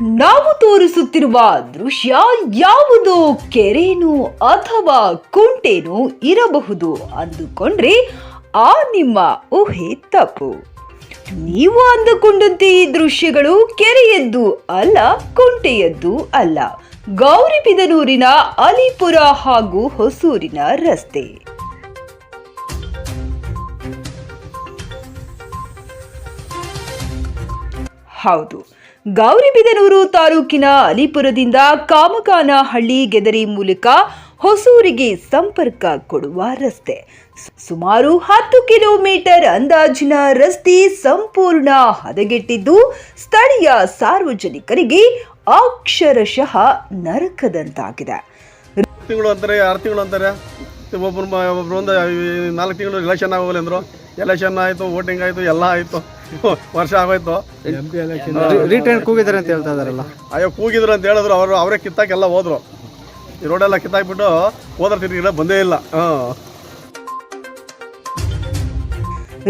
ನಾವು ತೋರಿಸುತ್ತಿರುವ ದೃಶ್ಯ ಯಾವುದೋ ಕೆರೆನೋ ಅಥವಾ ಕುಂಟೆನೋ ಇರಬಹುದು ಅಂದುಕೊಂಡ್ರೆ ಆ ನಿಮ್ಮ ಊಹೆ ತಪ್ಪು. ನೀವು ಅಂದುಕೊಂಡಂತೆ ಈ ದೃಶ್ಯಗಳು ಕೆರೆಯದ್ದು ಅಲ್ಲ, ಕುಂಟೆಯದ್ದು ಅಲ್ಲ. ಗೌರಿಬಿದನೂರಿನ ಅಲಿಪುರ ಹಾಗೂ ಹೊಸೂರಿನ ರಸ್ತೆ. ಹೌದು. ಗೌರಿಬಿದನೂರು ತಾಲೂಕಿನ ಅಲಿಪುರದಿಂದ ಕಾಮಗಾನಹಳ್ಳಿ ಗೆದರಿ ಮೂಲಕ ಹೊಸೂರಿಗೆ ಸಂಪರ್ಕ ಕೊಡುವ ರಸ್ತೆ. ಸುಮಾರು ಹತ್ತು ಕಿಲೋಮೀಟರ್ ಅಂದಾಜಿನ ರಸ್ತೆ ಸಂಪೂರ್ಣ ಹದಗೆಟ್ಟಿದ್ದು, ಸ್ಥಳೀಯ ಸಾರ್ವಜನಿಕರಿಗೆ ಅಕ್ಷರಶಃ ನರಕದಂತಾಗಿದೆ. ತಿಂಗಳು ಅಂತಾರೆ, ಆರು ತಿಂಗಳು ಅಂತಾರೆ. ಒಬ್ಬರು ಒಬ್ಬರು ಒಂದು, ನಾಲ್ಕು ತಿಂಗಳು ಎಲೆಕ್ಷನ್ ಆಗೋಲ್ಲ ಅಂದರು. ಎಲೆಕ್ಷನ್ ಆಯಿತು ವೋಟಿಂಗ್ ಆಯಿತು, ಎಲ್ಲ ಆಯಿತು. ವರ್ಷ ಆಗೋಯ್ತು. ರಿಟರ್ನ್ ಕೂಗಿದ್ದಾರೆ ಅಂತ ಹೇಳ್ತಾ ಇದಾರಲ್ಲ ಅಯ್ಯೋ ಕೂಗಿದ್ರು ಅಂತ ಹೇಳಿದ್ರು ಅವರು ಅವರೇ ಕಿತ್ತಾಕೆಲ್ಲ ಹೋದ್ರು. ಈ ರೋಡೆಲ್ಲ ಕಿತ್ತಾಕ್ಬಿಟ್ಟು ಹೋದ್ರ ತಿರುಗಿರ ಬಂದೇ ಇಲ್ಲ. ಹಾಂ.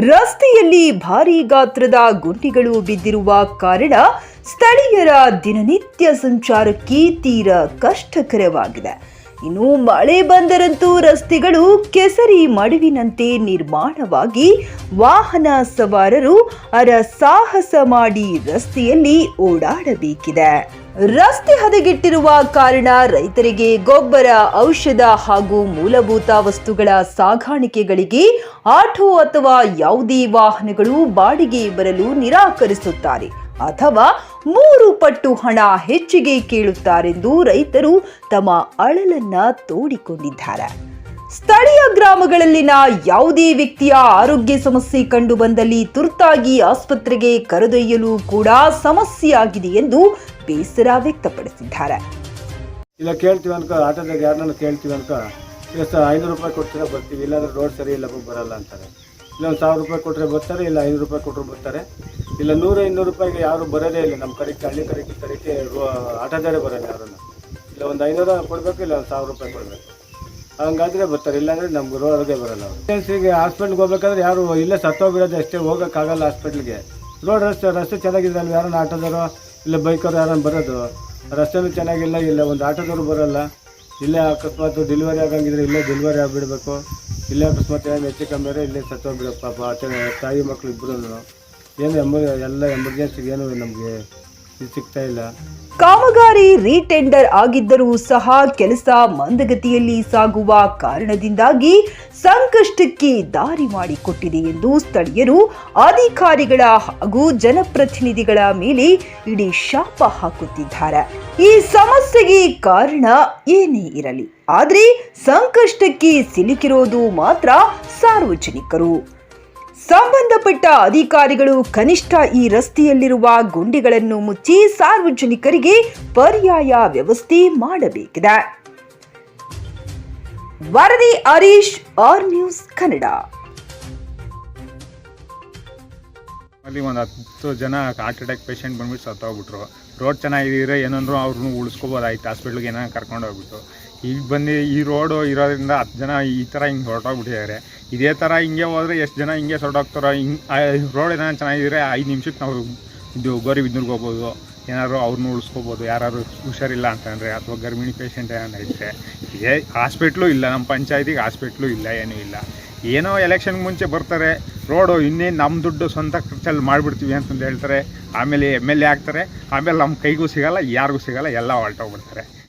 ರಸ್ತೆಯಲ್ಲಿ ಭಾರೀ ಗಾತ್ರದ ಗುಂಡಿಗಳು ಬಿದ್ದಿರುವ ಕಾರಣ ಸ್ಥಳೀಯರ ದಿನನಿತ್ಯ ಸಂಚಾರಕ್ಕೆ ತೀರ ಕಷ್ಟಕರವಾಗಿದೆ. ಇನ್ನು ಮಳೆ ಬಂದರಂತೂ ರಸ್ತೆಗಳು ಕೆಸರಿ ಮಡುವಿನಂತೆ ನಿರ್ಮಾಣವಾಗಿ ವಾಹನ ಸವಾರರು ಅರ ಸಾಹಸ ಮಾಡಿ ರಸ್ತೆಯಲ್ಲಿ ಓಡಾಡಬೇಕಿದೆ. ರಸ್ತೆ ಹದಗೆಟ್ಟಿರುವ ಕಾರಣ ರೈತರಿಗೆ ಗೊಬ್ಬರ, ಔಷಧ ಹಾಗೂ ಮೂಲಭೂತ ವಸ್ತುಗಳ ಸಾಗಾಣಿಕೆಗಳಿಗೆ ಆಟೋ ಅಥವಾ ಯಾವುದೇ ವಾಹನಗಳು ಬಾಡಿಗೆ ಬರಲು ನಿರಾಕರಿಸುತ್ತಾರೆ. ಅಥವಾ ಮೂರು ಪಟ್ಟು ಹಣ ಹೆಚ್ಚಿಗೆ ಕೇಳುತ್ತಾರೆಂದು ರೈತರು ತಮ್ಮ ಅಳಲನ್ನ ತೋಡಿಕೊಂಡಿದ್ದಾರೆ. ಸ್ಥಳೀಯ ಗ್ರಾಮಗಳಲ್ಲಿನ ಯಾವುದೇ ವ್ಯಕ್ತಿಯ ಆರೋಗ್ಯ ಸಮಸ್ಯೆ ಕಂಡು ಬಂದಲ್ಲಿ ತುರ್ತಾಗಿ ಆಸ್ಪತ್ರೆಗೆ ಕರೆದೊಯ್ಯಲು ಕೂಡ ಸಮಸ್ಯೆಯಾಗಿದೆ ಎಂದು ಬೇಸರ ವ್ಯಕ್ತಪಡಿಸಿದ್ದಾರೆ. ಇಲ್ಲ, ಕೇಳ್ತೀವಿ ಅನ್ಕೋ ಆಟೋದಾಗ ಯಾರನ್ನ ಕೇಳ್ತೀವಿ ಅನ್ಕೋ. ಎಷ್ಟು ಐನೂರು ರೂಪಾಯಿ ಕೊಡ್ತೀರಾ, ಬರ್ತೀವಿ. ಇಲ್ಲಾಂದ್ರೆ ರೋಡ್ ಸರಿ ಇಲ್ಲ ಬರಲ್ಲ ಅಂತಾರೆ. ಇಲ್ಲ, ಒಂದು ಸಾವಿರ ರೂಪಾಯಿ ಕೊಟ್ಟರೆ ಬರ್ತಾರೆ, ಇಲ್ಲ, ಐನೂರು ರೂಪಾಯಿ ಕೊಟ್ಟರು ಬರ್ತಾರೆ. ಇಲ್ಲ, ನೂರು, ಇನ್ನೂರು ರೂಪಾಯಿಗೆ ಯಾರು ಬರೋದೇ ಇಲ್ಲ. ನಮ್ಮ ಕಡೆಗೆ ಹಳ್ಳಿ ಕಡೆಗೆ ಕಡೆಗೆ ಆಟೋದಾರೆ ಬರೋಲ್ಲ ಯಾರನ್ನು. ಇಲ್ಲ, ಒಂದು ಐನೂರು ಕೊಡಬೇಕು, ಇಲ್ಲ, ಒಂದು ಸಾವಿರ ರೂಪಾಯಿ ಕೊಡಬೇಕು. ಹಂಗಾದ್ರೆ ಬರ್ತಾರೆ. ಇಲ್ಲಾಂದರೆ ನಮ್ಗೆ ರೋಡ್ಗೆ ಬರೋಲ್ಲ ಎಮರ್ಜೆನ್ಸಿಗೆ ಹಾಸ್ಪಿಟ್ಲ್ಗೆ ಹೋಗ್ಬೇಕಾದ್ರೆ ಯಾರು ಇಲ್ಲೇ ಸತ್ತೋಗಿರೋದು ಅಷ್ಟೇ, ಹೋಗೋಕ್ಕಾಗಲ್ಲ ಹಾಸ್ಪಿಟ್ಲಿಗೆ ರೋಡ್ ರಸ್ತೆ ರಸ್ತೆ ಚೆನ್ನಾಗಿದೆ ಅಲ್ಲಿ ಯಾರನ್ನ ಆಟೋದವರು? ಇಲ್ಲ, ಬೈಕವ್ರು ಯಾರನ್ನ ಬರೋದು? ರಸ್ತೆನೂ ಚೆನ್ನಾಗಿಲ್ಲ, ಇಲ್ಲ, ಒಂದು ಆಟೋದವ್ರು ಬರೋಲ್ಲ. ಇಲ್ಲೇ ಅಕಸ್ಮಾತ್ ಡೆಲಿವರಿ ಆಗಂಗಿದ್ರೆ ಇಲ್ಲೇ ಡೆಲಿವರಿ ಆಗಿಬಿಡ್ಬೇಕು. ಇಲ್ಲೇ ಅಕಸ್ಮಾತ್ ಏನು ಹೆಚ್ಚು ಕಮ್ಮಿ ಇಲ್ಲೇ ಸತ್ತೋಗ್ಬಿಡೋ ಪಾಪ. ತಾಯಿ ಮಕ್ಳು ಇಬ್ಬರು ಏನು ಎಲ್ಲ ಎಮರ್ಜೆನ್ಸಿಗೆ ಏನು ನಮಗೆ ಸಿಗ್ತಾ ಇಲ್ಲ. ಕಾಮಗಾರಿ ರೀಟೆಂಡರ್ ಆಗಿದ್ದರೂ ಸಹ ಕೆಲಸ ಮಂದಗತಿಯಲ್ಲಿ ಸಾಗುವ ಕಾರಣದಿಂದಾಗಿ ಸಂಕಷ್ಟಕ್ಕೆ ದಾರಿ ಮಾಡಿಕೊಟ್ಟಿದೆ ಎಂದು ಸ್ಥಳೀಯರು, ಅಧಿಕಾರಿಗಳ ಹಾಗೂ ಜನಪ್ರತಿನಿಧಿಗಳ ಮೇಲೆ ಇಡೀ ಶಾಪ ಹಾಕುತ್ತಿದ್ದಾರೆ. ಈ ಸಮಸ್ಯೆಗೆ ಕಾರಣ ಏನೇ ಇರಲಿ. ಆದರೆ ಸಂಕಷ್ಟಕ್ಕೆ ಸಿಲುಕಿರೋದು ಮಾತ್ರ ಸಾರ್ವಜನಿಕರು. ಸಂಬಂಧಪಟ್ಟ ಅಧಿಕಾರಿಗಳು ಕನಿಷ್ಠ ಈ ರಸ್ತೆಯಲ್ಲಿರುವ ಗುಂಡಿಗಳನ್ನು ಮುಚ್ಚಿ ಸಾರ್ವಜನಿಕರಿಗೆ ಪರ್ಯಾಯ ವ್ಯವಸ್ಥೆ ಮಾಡಬೇಕಿದೆ. ವರದಿ ಹರೀಶ್, ಆರ್ ನ್ಯೂಸ್ ಕನ್ನಡ. ಅಲ್ಲಿ ಒಂದು ಹತ್ತು ಜನ ಹಾರ್ಟ್ ಅಟ್ಯಾಕ್ ಪೇಷಂಟ್ ಬಂದ್ಬಿಟ್ಟು ಸತ್ತೋಗ್ಬಿಟ್ರು. ರೋಡ್ ಚೆನ್ನಾಗಿದ್ರೆ ಏನಂದ್ರು ಅವ್ರನ್ನೂ ಉಳಿಸ್ಕೋಬೋದಾಯ್ತು ಹಾಸ್ಪಿಟ್ಲಿಗೆ ಏನೋ ಕರ್ಕೊಂಡು ಹೋಗ್ಬಿಟ್ಟು. ಈಗ ಬಂದು ಈ ರೋಡು ಇರೋದ್ರಿಂದ ಹತ್ತು ಜನ ಈ ಥರ ಹಿಂಗೆ ಹೊರಟೋಗ್ಬಿಟ್ಟಿದ್ದಾರೆ. ಇದೇ ಥರ ಹಿಂಗೆ ಹೋದರೆ ಎಷ್ಟು ಜನ ಹಿಂಗೆ ಹೊರಟೋಗ್ತಾರೋ ಹಿಂಗೆ ರೋಡ್ ಏನೋ ಚೆನ್ನಾಗಿದ್ರೆ ಐದು ನಿಮಿಷಕ್ಕೆ ನಾವು ಇದು ಗೌರಿಬಿದ್ನೂರ್ಗೆ ಹೋಗ್ಬೋದು ಏನಾದ್ರು ಅವ್ರನ್ನೂ ಉಳಿಸ್ಕೋಬೋದು. ಯಾರು ಹುಷಾರಿಲ್ಲ ಅಂತಂದರೆ ಅಥವಾ ಗರ್ಭಿಣಿ ಪೇಷಂಟ್ ಏನಾರು ಇದ್ದರೆ ಇದೇ ಹಾಸ್ಪಿಟ್ಲು ಇಲ್ಲ ನಮ್ಮ ಪಂಚಾಯತಿಗೆ ಹಾಸ್ಪಿಟ್ಲು ಇಲ್ಲ, ಏನೂ ಇಲ್ಲ. ಏನೋ ಎಲೆಕ್ಷನ್ ಮುಂಚೆ ಬರ್ತಾರೆ ರೋಡು ಇನ್ನೇನು ನಮ್ಮ ದುಡ್ಡು ಸ್ವಂತ ಖರ್ಚಲ್ಲಿ ಮಾಡಿಬಿಡ್ತೀವಿ ಅಂತಂದು ಹೇಳ್ತಾರೆ, ಆಮೇಲೆ ಎಂ ಎಲ್ ಎ ಆಗ್ತಾರೆ, ಆಮೇಲೆ ನಮ್ಮ ಕೈಗೂ ಸಿಗಲ್ಲ, ಯಾರಿಗೂ ಸಿಗಲ್ಲ, ಎಲ್ಲ ಹೊರಟೋಗ್ಬಿಡ್ತಾರೆ.